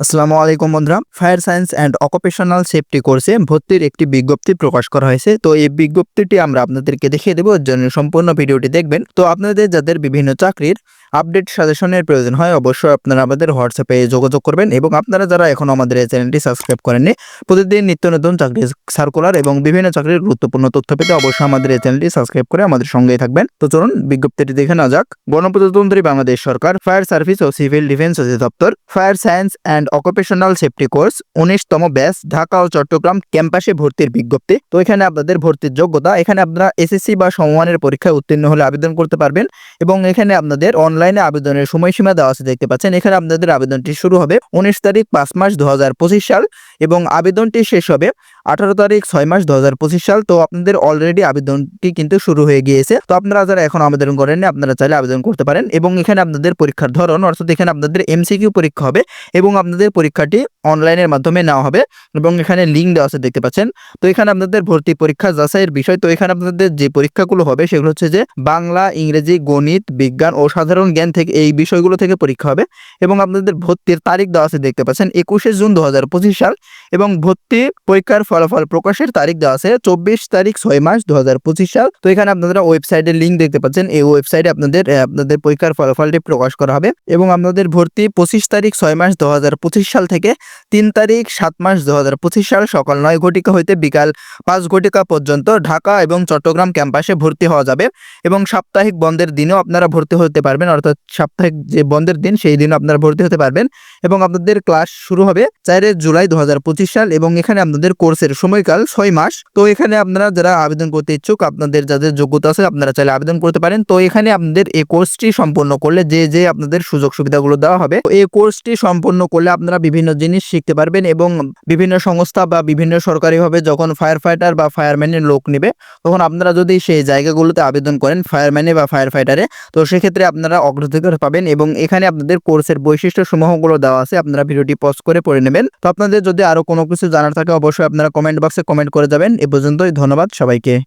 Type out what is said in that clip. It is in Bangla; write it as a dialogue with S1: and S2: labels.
S1: আসসালামু আলাইকুম বন্ধুরা। Fire science and occupational safety কোর্সে ভর্তির একটি বিজ্ঞপ্তি প্রকাশ করা হয়েছে। তো এই বিজ্ঞপ্তিটি আমরা আপনাদেরকে দেখিয়ে দেবো। জন্য সম্পূর্ণ ভিডিওটি দেখবেন। তো আপনাদের যাদের বিভিন্ন চাকরির আপডেট সাজেশনের প্রয়োজন হয়, অবশ্যই আপনারা আমাদের হোয়াটসঅ্যাপে যোগাযোগ করবেন এবং আপনারা যারা এখনও আমাদের এই চ্যানেলটি সাবস্ক্রাইব করেননি, প্রতিদিন নিত্য নতুন চাকরির সার্কুলার এবং বিভিন্ন চাকরির গুরুত্বপূর্ণ তথ্য পেতে অবশ্যই আমাদের এই চ্যানেলটি সাবস্ক্রাইব করে আমাদের সঙ্গেই থাকবেন। তো চলুন বিজ্ঞপ্তিটি দেখে না যাক। গণপ্রজাতন্ত্রী বাংলাদেশ সরকার, ফায়ার সার্ভিস ও সিভিল ডিফেন্স অধিদপ্তর, fire science and occupational safety course, উনিশতম ব্যাস ঢাকা ও চট্টগ্রাম ক্যাম্পাসে ভর্তির বিজ্ঞপ্তি। তো এখানে আপনাদের ভর্তির যোগ্যতা, এখানে আপনারা এসএসসি বা সমমানের পরীক্ষায় উত্তীর্ণ হলে আবেদন করতে পারবেন এবং এখানে আপনাদের অনলাইনে আবেদনের সময়সীমা দেওয়া আছে, দেখতে পাচ্ছেন। এখানে আপনাদের আবেদনটি শুরু হবে উনিশ তারিখ পাঁচ মাস দু হাজার পঁচিশ সাল এবং আবেদনটি শেষ হবে আঠারো তারিখ ছয় মাস দু হাজার পঁচিশ সাল। তো আপনাদের অলরেডি আবেদনটি কিন্তু শুরু হয়ে গিয়েছে। তো আপনারা যারা এখন আবেদন করেননি, আপনারা চাইলে আবেদন করতে পারেন এবং এখানে আপনাদের পরীক্ষার ধরন, অর্থাৎ এখানে আপনাদের এমসিকিউ পরীক্ষা হবে এবং আপনাদের পরীক্ষাটি অনলাইনের মাধ্যমে নেওয়া হবে এবং এখানে লিঙ্ক দেওয়া আছে, দেখতে পাচ্ছেন। তো এখানে আপনাদের ভর্তি পরীক্ষা যাচাইয়ের বিষয়, তো এখানে আপনাদের যে পরীক্ষাগুলো হবে সেগুলো হচ্ছে যে বাংলা, ইংরেজি, গণিত, বিজ্ঞান ও সাধারণ জ্ঞান থেকে এই বিষয়গুলো থেকে পরীক্ষা হবে এবং আপনাদের ভর্তির তারিখ দেওয়া আছে, দেখতে পাচ্ছেন, একুশে জুন দু হাজার পঁচিশ সাল এবং ভর্তি পরীক্ষার ফলাফল প্রকাশের তারিখ দেওয়া আছে চব্বিশ তারিখ ছয় মাস দু হাজার পঁচিশ সাল। তো এখানে আপনারা ওয়েবসাইটের লিঙ্ক দেখতে পাচ্ছেন। এই ওয়েবসাইটে আপনাদের আপনাদের পরীক্ষার ফলাফলটি প্রকাশ করা হবে এবং আপনাদের ভর্তি পঁচিশ তারিখ ছয় মাস দুহাজার পঁচিশ সাল থেকে তিন তারিখ সাত মাস দুহাজার পঁচিশ সাল সকাল নয় ঘটিকা হইতে বিকাল পাঁচ ঘটিকা পর্যন্ত ঢাকা এবং চট্টগ্রাম ক্যাম্পাসে ভর্তি হওয়া যাবে এবং সাপ্তাহিক বন্ধের দিনেও আপনারা ভর্তি হতে পারবেন। অর্থাৎ সাপ্তাহিক যে বন্ধের দিন, সেই দিনও আপনারা ভর্তি হতে পারবেন এবং আপনাদের ক্লাস শুরু হবে চারে জুলাই দু হাজার পঁচিশ সাল এবং এখানে আপনাদের কোর্সের সময়কাল ছয় মাস। তো এখানে আপনারা যারা আবেদন করতে ইচ্ছুক, আপনাদের যাদের যোগ্যতা আছে, আপনারা চাইলে আবেদন করতে পারেন। তো এখানে আপনাদের এই কোর্সটি সম্পন্ন করলে যে যে আপনাদের সুযোগ সুবিধাগুলো দেওয়া হবে এই কোর্সটি সম্পন্ন করলে আপনারা বিভিন্ন জিনিস শিখতে পারবেন এবং বিভিন্ন সংস্থা বা বিভিন্ন সরকারিভাবে যখন ফায়ার ফাইটার বা ফায়ারম্যানের লোক নেবে, তখন আপনারা যদি সেই জায়গাগুলোতে আবেদন করেন ফায়ারম্যানে বা ফায়ার ফাইটারে তো সেক্ষেত্রে আপনারা অগ্রাধিকার পাবেন এবং এখানে আপনাদের কোর্সের বৈশিষ্ট্য সমূহগুলো দেওয়া আছে, আপনারা ভিডিওটি পজ করে পড়ে নেবেন। তো আপনাদের যদি আরও কোনো কিছু জানার থাকে, অবশ্যই আপনারা কমেন্ট বক্সে কমেন্ট করে যাবেন। এ পর্যন্তই ধন্যবাদ সবাইকে।